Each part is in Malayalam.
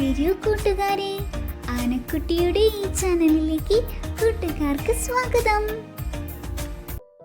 വരൂ കൂട്ടുകാരെ. ആനക്കുട്ടിയുടെ ഈ ചാനലിലേക്ക് കൂട്ടുകാർക്ക് സ്വാഗതം.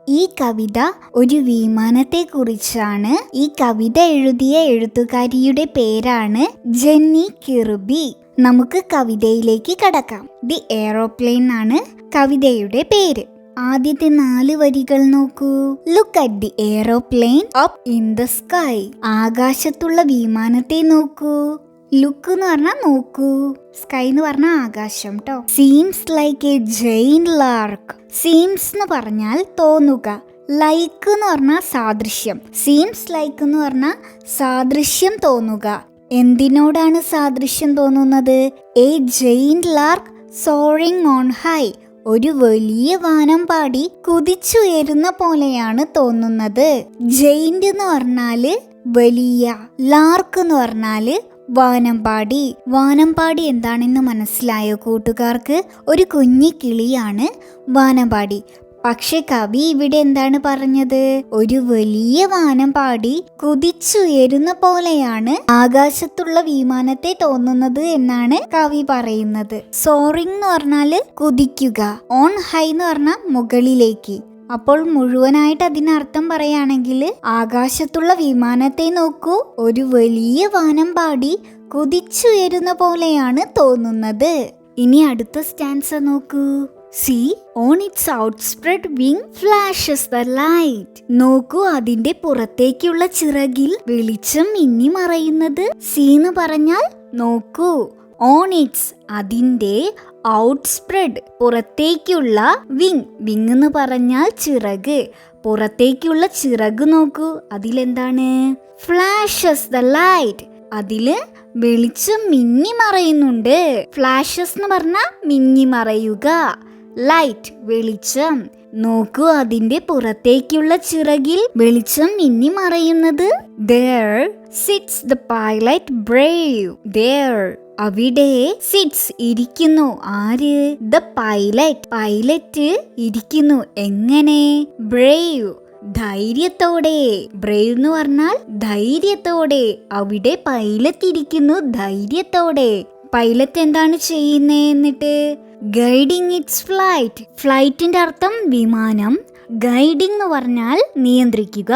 ഈ കവിത ഒരു വിമാനത്തെ കുറിച്ചാണ്. ഈ കവിത എഴുതിയ എഴുത്തുകാരിയുടെ പേരാണ് ജെന്നി കിർബി നമുക്ക് കവിതയിലേക്ക് കടക്കാം. ദി എയറോപ്ലെയിൻ ആണ് കവിതയുടെ പേര്. ആദ്യത്തെ നാല് വരികൾ നോക്കൂ. Look at the aeroplane up in the sky ആകാശത്തുള്ള വിമാനത്തെ നോക്കൂ. ലുക്ക് എന്ന് പറഞ്ഞാൽ നോക്കൂ. സ്കൈ എന്ന് പറഞ്ഞാൽ ആകാശം കേട്ടോ seems like a giant lark seems എന്ന് പറഞ്ഞാൽ തോന്നുക. ലൈക്ക് എന്ന് പറഞ്ഞാൽ സാദൃശ്യം. സീംസ് ലൈക്ക് എന്ന് പറഞ്ഞാൽ സാദൃശ്യം തോന്നുക. എന്തിനോടാണ് സാദൃശ്യം തോന്നുന്നത്? A giant lark soaring on high ഒരു വലിയ വാനം പാടി കുതിച്ചുയരുന്ന പോലെയാണ് തോന്നുന്നത്. ജെയിന്റ് എന്ന് പറഞ്ഞാൽ വലിയ. ലാർക്ക് എന്ന് പറഞ്ഞാൽ വാനമ്പാടി. വാനമ്പാടി എന്താണെന്ന് മനസ്സിലായ കൂട്ടുകാർക്ക്? ഒരു കുഞ്ഞി കിളിയാണ് വാനമ്പാടി. പക്ഷെ കവി ഇവിടെ എന്താണ് പറഞ്ഞത്? ഒരു വലിയ വാനം പാടി കുതിച്ചുയരുന്ന പോലെയാണ് ആകാശത്തുള്ള വിമാനത്തെ തോന്നുന്നത് എന്നാണ് കവി പറയുന്നത്. സോറിംഗ് എന്ന് പറഞ്ഞാൽ കുതിക്കുക. ഓൺ ഹൈ എന്ന് പറഞ്ഞാൽ മുകളിലേക്ക്. അപ്പോൾ മുഴുവനായിട്ട് അതിനർത്ഥം പറയുകയാണെങ്കിൽ ആകാശത്തുള്ള വിമാനത്തെ നോക്കൂ. ഒരു വലിയ വാനം പാടി കുതിച്ചുയരുന്ന പോലെയാണ് തോന്നുന്നത്. ഇനി അടുത്ത സ്റ്റാൻസ നോക്കൂ. See on its outspread wing flashes the light നോക്കൂ അതിന്റെ പുറത്തേക്കുള്ള ചിറകിൽ വെളിച്ചം മിന്നി മറയുന്നത്. സി എന്ന് പറഞ്ഞാൽ നോക്കൂ. ഓൺ ഇറ്റ്സ് അതിന്റെ ഔട്ട്സ്പ്രെഡ് പുറത്തേക്കുള്ള വിങ് വിങ് എന്ന് പറഞ്ഞാൽ ചിറക്. പുറത്തേക്കുള്ള ചിറക് നോക്കൂ അതിലെന്താണ്? Flashes the light. അതിൽ വെളിച്ചം മിന്നി മറയുന്നുണ്ട്. ഫ്ലാഷസ് എന്ന് പറഞ്ഞാൽ മിന്നി മറയുക. ലൈറ്റ് വെളിച്ചം. നോക്കൂ അതിന്റെ പുറത്തേക്കുള്ള ചിറകിൽ വെളിച്ചം മിന്നി മറയുന്നത്. There sits the pilot brave there അവിടെ സിറ്റ്സ് ഇരിക്കുന്നു. ആര്? ദ പൈലറ്റ് പൈലറ്റ് ഇരിക്കുന്നു. എങ്ങനെ? ബ്രേവ് ധൈര്യത്തോടെ. ബ്രേവ് എന്ന് പറഞ്ഞാൽ ധൈര്യത്തോടെ. അവിടെ പൈലറ്റ് ഇരിക്കുന്നു. ധൈര്യത്തോടെ. പൈലറ്റ് എന്താണ് ചെയ്യുന്നത് എന്നിട്ട്? ഗൈഡിങ് ഇറ്റ്സ് ഫ്ലൈറ്റ് ഫ്ലൈറ്റിന്റെ അർത്ഥം വിമാനം. ഗൈഡിംഗ് എന്ന് പറഞ്ഞാൽ നിയന്ത്രിക്കുക.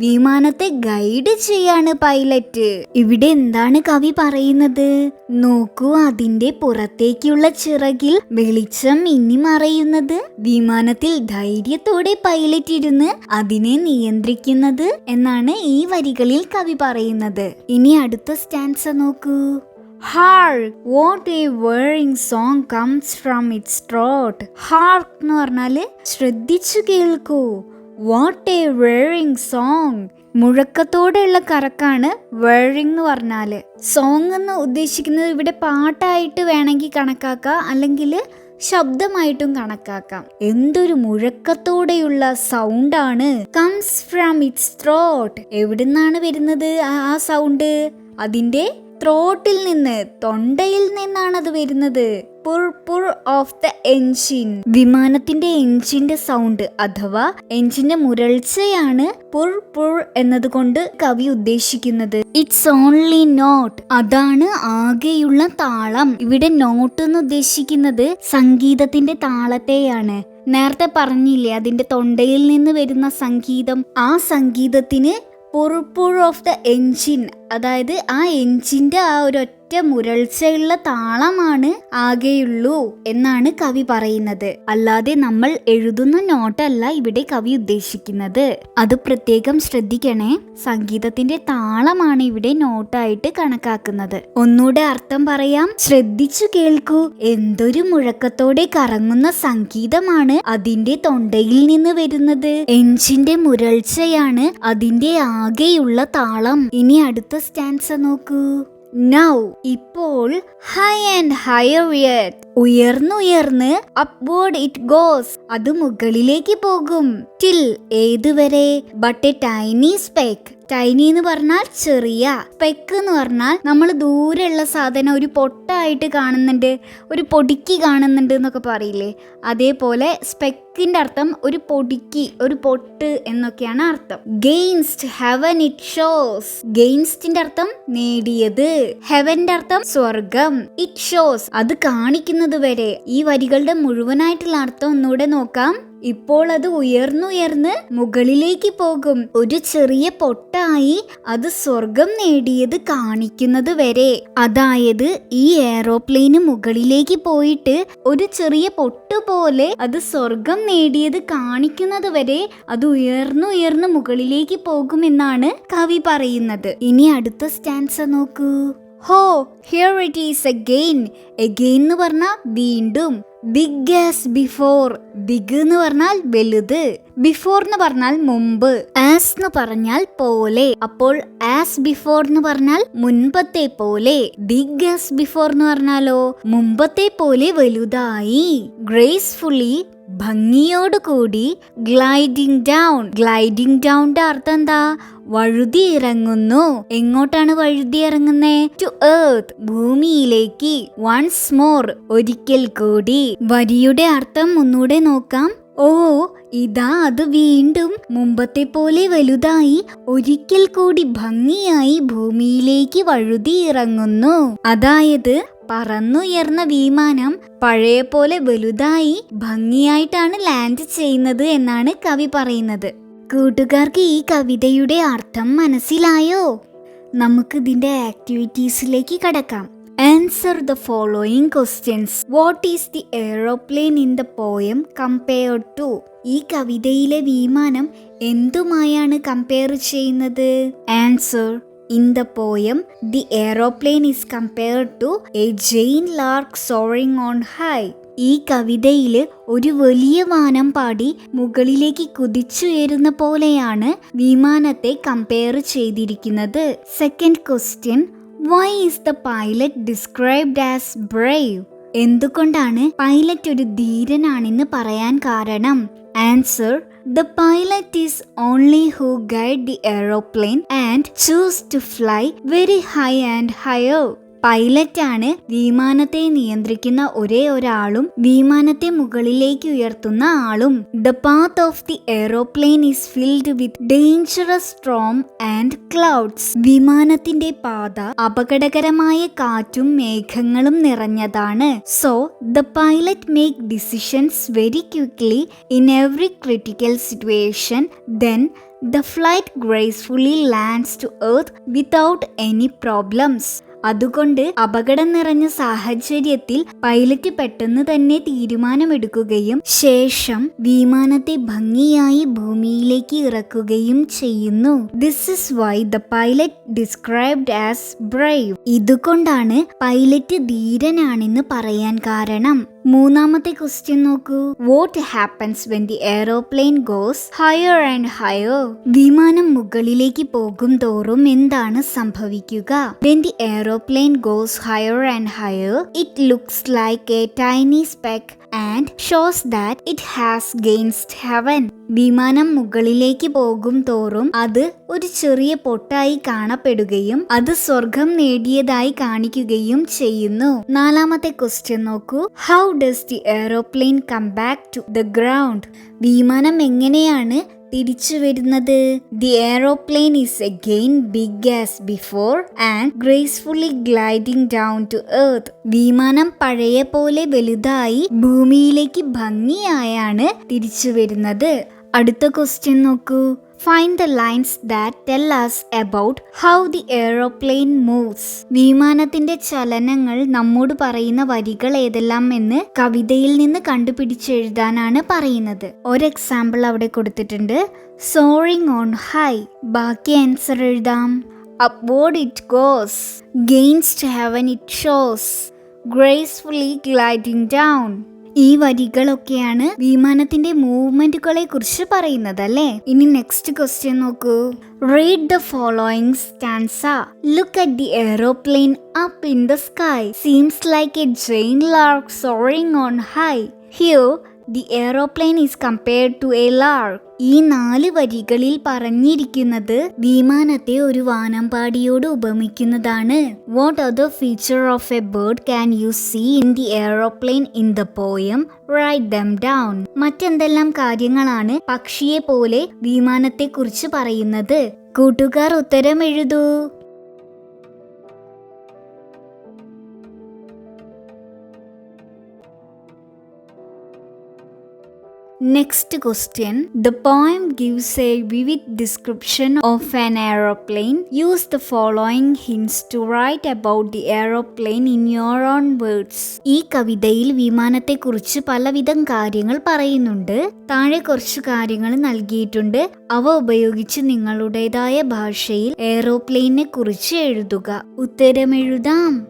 വിമാനത്തെ ഗൈഡ് ചെയ്യാണ് പൈലറ്റ്. ഇവിടെ എന്താണ് കവി പറയുന്നത്? നോക്കൂ അതിന്റെ പുറത്തേക്കുള്ള ചിറകിൽ വെളിച്ചം മിന്നി മറയുന്നത്. വിമാനത്തിൽ ധൈര്യത്തോടെ പൈലറ്റ് ഇരുന്ന് അതിനെ നിയന്ത്രിക്കുന്നത് എന്നാണ് ഈ വരികളിൽ കവി പറയുന്നത്. ഇനി അടുത്ത സ്റ്റാൻസ നോക്കൂ. Hark what a whirring song comes from its throat hark എന്ന് പറഞ്ഞാൽ ശ്രദ്ധിച്ചു കേൾക്കൂ. വാട്ട് എ വേറിങ് സോങ് മുഴക്കത്തോടെയുള്ള കറക്കാണ് വേറിങ് എന്ന് പറഞ്ഞാൽ. സോങ് എന്ന് ഉദ്ദേശിക്കുന്നത് ഇവിടെ പാട്ടായിട്ട് വേണമെങ്കിൽ കണക്കാക്കാം അല്ലെങ്കിൽ ശബ്ദമായിട്ടും കണക്കാക്കാം. എന്തൊരു മുഴക്കത്തോടെയുള്ള സൗണ്ടാണ് കംസ് ഫ്രം ഇറ്റ്സ് ത്രോട്ട് എവിടുന്നാണ് വരുന്നത് ആ സൗണ്ട് അതിന്റെ ത്രോട്ടിൽ നിന്ന് തൊണ്ടയിൽ നിന്നാണ് അത് വരുന്നത്. Purr purr of the engine വിമാനത്തിന്റെ എൻജിന്റെ സൗണ്ട് അഥവാ എൻജിന്റെ മുരൾച്ചയാണ് പുർ പുർ എന്നതുകൊണ്ട് കവി ഉദ്ദേശിക്കുന്നത്. ഇറ്റ്സ് ഓൺലി നോട്ട് അതാണ് ആകെയുള്ള താളം. ഇവിടെ നോട്ട് എന്ന് ഉദ്ദേശിക്കുന്നത് സംഗീതത്തിന്റെ താളത്തെയാണ്. നേരത്തെ പറഞ്ഞില്ലേ അതിന്റെ തൊണ്ടയിൽ നിന്ന് വരുന്ന സംഗീതം. ആ സംഗീതത്തിന് പുറപ്പുഴ ഓഫ് ദ എൻജിൻ അതായത് ആ എൻജിന്റെ ആ ഒരൊറ്റ മുരൾച്ചയുള്ള താളമാണ് ആകെയുള്ളൂ എന്നാണ് കവി പറയുന്നത്. അല്ലാതെ നമ്മൾ എഴുതുന്ന നോട്ടല്ല ഇവിടെ കവി ഉദ്ദേശിക്കുന്നത്. അത് പ്രത്യേകം ശ്രദ്ധിക്കണേ. സംഗീതത്തിന്റെ താളമാണ് ഇവിടെ നോട്ടായിട്ട് കണക്കാക്കുന്നത്. ഒന്നുകൂടെ അർത്ഥം പറയാം. ശ്രദ്ധിച്ചു കേൾക്കൂ. എന്തൊരു മുഴക്കത്തോടെ കറങ്ങുന്ന സംഗീതമാണ് അതിന്റെ തൊണ്ടയിൽ നിന്ന് വരുന്നത്. എഞ്ചിന്റെ മുരൾച്ചയാണ് അതിന്റെ ആകെയുള്ള താളം. ഇനി അടുത്ത സ്റ്റാൻസ നോക്കൂ. നൗ ഇപ്പോൾ ഹൈ ആൻഡ് ഹയർ ഉയർന്നുയർന്ന് അപ്വേർഡ് ഇറ്റ് ഗോസ് അത് മുകളിലേക്ക് പോകും. ടിൽ ഏതുവരെ? But a tiny speck tiny എന്ന് പറഞ്ഞാൽ ചെറിയ. സ്പെക്ക് എന്ന് പറഞ്ഞാൽ നമ്മൾ ദൂരെയുള്ള സാധനം ഒരു പൊട്ട പൊട്ടായിട്ട് കാണുന്നുണ്ട് ഒരു പൊടിക്ക് കാണുന്നുണ്ട് എന്നൊക്കെ പറയില്ലേ? അതേപോലെ സ്പെക്കിന്റെ അർത്ഥം ഒരു പൊടിക്ക് ഒരു പൊട്ട് എന്നൊക്കെയാണ് അർത്ഥം. ഗെയിൻസ്റ്റ് ഹെവൻ ഇറ്റ് ഷോസ് ഗെയിൻസ്റ്റിന്റെ അർത്ഥം നേടിയത്. ഹെവന്റെ അർത്ഥം സ്വർഗം. ഇറ്റ് ഷോസ് അത് വരെ ഈ വരികളുടെ മുഴുവനായിട്ടുള്ള അർത്ഥം ഒന്നുകൂടെ നോക്കാം. ഇപ്പോൾ അത് ഉയർന്നുയർന്ന് മുകളിലേക്ക് പോകും. ഒരു ചെറിയ പൊട്ടായി അത് സ്വർഗം നേടിയത് കാണിക്കുന്നത് വരെ. അതായത് ഈ എയറോപ്ലെയിന് മുകളിലേക്ക് പോയിട്ട് ഒരു ചെറിയ പൊട്ട് പോലെ അത് സ്വർഗം നേടിയത് കാണിക്കുന്നത് വരെ അത് ഉയർന്നുയർന്ന് മുകളിലേക്ക് പോകും എന്നാണ് കവി പറയുന്നത്. ഇനി അടുത്ത സ്റ്റാൻസ നോക്കൂ. Ho here it is again again എന്ന് പറഞ്ഞാൽ വീണ്ടും. ബിഗ് ആസ് ബിഫോർ ബിഗ് എന്ന് പറഞ്ഞാൽ വലുത്. ബിഫോർ എന്ന് പറഞ്ഞാൽ മുമ്പ്. ആസ് എന്ന് പറഞ്ഞാൽ പോലെ. അപ്പോൾ ആസ് ബിഫോർ എന്ന് പറഞ്ഞാൽ മുൻപത്തെ പോലെ. ബിഗ് ആസ് ബിഫോർ എന്ന് പറഞ്ഞാലോ? മുമ്പത്തെ പോലെ വലുതായി. ഗ്രേസ്ഫുള്ളി ഭംഗിയോടുകൂടി ഗ്ലൈഡിംഗ് ഡൗൺ. ഗ്ലൈഡിംഗ് ഡൗണിന്റെ അർത്ഥം എന്താ? വഴുതി ഇറങ്ങുന്നു എങ്ങോട്ടാണ് വഴുതി ഇറങ്ങുന്നേ ടു ഏർത്ത് ഭൂമിയിലേക്ക്. വൺസ് മോർ ഒരിക്കൽ കൂടി. വരിയുടെ അർത്ഥം ഒന്നുകൂടെ നോക്കാം. ഓ ഇതാ അത് വീണ്ടും. മുമ്പത്തെ പോലെ വലുതായി. ഒരിക്കൽ കൂടി ഭംഗിയായി ഭൂമിയിലേക്ക് വഴുതി ഇറങ്ങുന്നു അതായത് പറന്നുയർന്ന വിമാനം പഴയ പോലെ വലുതായി ഭംഗിയായിട്ടാണ് ലാൻഡ് ചെയ്യുന്നത് എന്നാണ് കവി പറയുന്നത്. കൂട്ടുകാർക്ക് ഈ കവിതയുടെ അർത്ഥം മനസ്സിലായോ? നമുക്ക് ഇതിന്റെ ആക്ടിവിറ്റീസിലേക്ക് കടക്കാം. Answer the following questions what is the aeroplane in the poem compared to ഈ കവിതയിലെ വിമാനം എന്തുമായാണ് കമ്പയർ ചെയ്യുന്നത്? Answer in the poem the aeroplane is compared to a giant lark soaring on high ഈ കവിതയിൽ ഒരു വലിയ വാനം പാടി മുകളിലേക്ക് കുതിച്ചുയരുന്ന പോലെയാണ് വിമാനത്തെ കമ്പയർ ചെയ്തിരിക്കുന്നത്. Second question why is the pilot described as brave എന്തുകൊണ്ടാണ് പൈലറ്റ് ഒരു ധീരനാണെന്ന് പറയാൻ കാരണം? Answer The pilot is only who guide the aeroplane and choose to fly very high and higher. Pilot ആണ് വിമാനത്തെ നിയന്ത്രിക്കുന്ന ഒരേ ഒരാളും വിമാനത്തെ മുകളിലേക്ക് ഉയർത്തുന്ന ആളും. The path of the aeroplane is filled with dangerous storm and clouds വിമാനത്തിന്റെ പാത അപകടകരമായ കാറ്റും മേഘങ്ങളും നിറഞ്ഞതാണ്. So the pilot make decisions very quickly in every critical situation then the flight gracefully lands to earth without any problems അതുകൊണ്ട് അപകടം നിറഞ്ഞ സാഹചര്യത്തിൽ പൈലറ്റ് പെട്ടെന്ന് തന്നെ തീരുമാനമെടുക്കുകയും ശേഷം വിമാനത്തെ ഭംഗിയായി ഭൂമിയിലേക്ക് ഇറക്കുകയും ചെയ്യുന്നു. This is why the pilot described as brave ഇതുകൊണ്ടാണ് പൈലറ്റ് ധീരനാണെന്ന് പറയാൻ കാരണം. മൂന്നാമത്തെ ക്വസ്റ്റ്യൻ നോക്കൂ. What happens when the aeroplane goes higher and higher വിമാനം മുകളിലേക്ക് പോകും തോറും എന്താണ് സംഭവിക്കുക? When the aeroplane goes higher and higher it looks like a tiny speck and shows that it has gainst heaven വിമാനം മുകളിലേക്ക് പോകും തോറും അത് ഒരു ചെറിയ പൊട്ടായി കാണപ്പെടുകയും അത് സ്വർഗം നേടിയതായി കാണിക്കുകയും ചെയ്യുന്നു. നാലാമത്തെ ക്വസ്റ്റ്യൻ നോക്കൂ. How does the aeroplane come back to the ground വിമാനം എങ്ങനെയാണ് തിരിച്ചു വരുന്നത്. The aeroplane is again big as before and gracefully gliding down to earth വിമാനം പഴയ പോലെ വലുതായി ഭൂമിയിലേക്ക് ഭംഗിയായാണ് തിരിച്ചു വരുന്നത്. അടുത്ത ക്വസ്റ്റ്യൻ നോക്കൂ. Find the lines that tell us about how the aeroplane moves വിമാനത്തിന്റെ ചലനങ്ങൾ നമ്മോട് പറയുന്ന വരികൾ ഏതെല്ലാം എന്ന് കവിതയിൽ നിന്ന് കണ്ടുപിടിച്ചെഴുതാനാണ് പറയുന്നത്. ഒരു എക്സാമ്പിൾ അവിടെ കൊടുത്തിട്ടുണ്ട്. സോറിങ് ഓൺ ഹൈ ബാക്കി ആൻസർ എഴുതാം. Upward it goes gainst heaven it shows gracefully gliding down ഈ വരികളൊക്കെയാണ് വിമാനത്തിന്റെ മൂവ്മെന്റുകളെ കുറിച്ച് പറയുന്നത് അല്ലേ ഇനി നെക്സ്റ്റ് ക്വസ്റ്റ്യൻ നോക്കൂ. Read the following stanza look at the aeroplane up in the sky seems like a jane lark soaring on high here the aeroplane is compared to a lark ഈ നാല് വരികളിൽ പറഞ്ഞിരിക്കുന്നത് വിമാനത്തെ ഒരു വാനമ്പാടിയോട് ഉപമിക്കുന്നതാണ്. What are the feature of a bird can you see in the aeroplane in the poem write them down മറ്റെന്തെല്ലാം കാര്യങ്ങളാണ് പക്ഷിയെ പോലെ വിമാനത്തെ കുറിച്ച് പറയുന്നത്? കൂട്ടുകാർ ഉത്തരം എഴുതൂ next question the poem gives a vivid description of an aeroplane use the following hints to write about the aeroplane in your own words ഈ കവിതയിൽ വിമാനത്തെ കുറിച്ച് പലവിധം കാര്യങ്ങൾ പറയുന്നുണ്ട്. താഴെ കുറച്ച് കാര്യങ്ങൾ നൽകിയിട്ടുണ്ട്. അവ ഉപയോഗിച്ച് നിങ്ങളുടേതായ ഭാഷയിൽ എയറോപ്ലെയിനെ കുറിച്ച് എഴുതുക. ഉത്തരമെഴുതാം.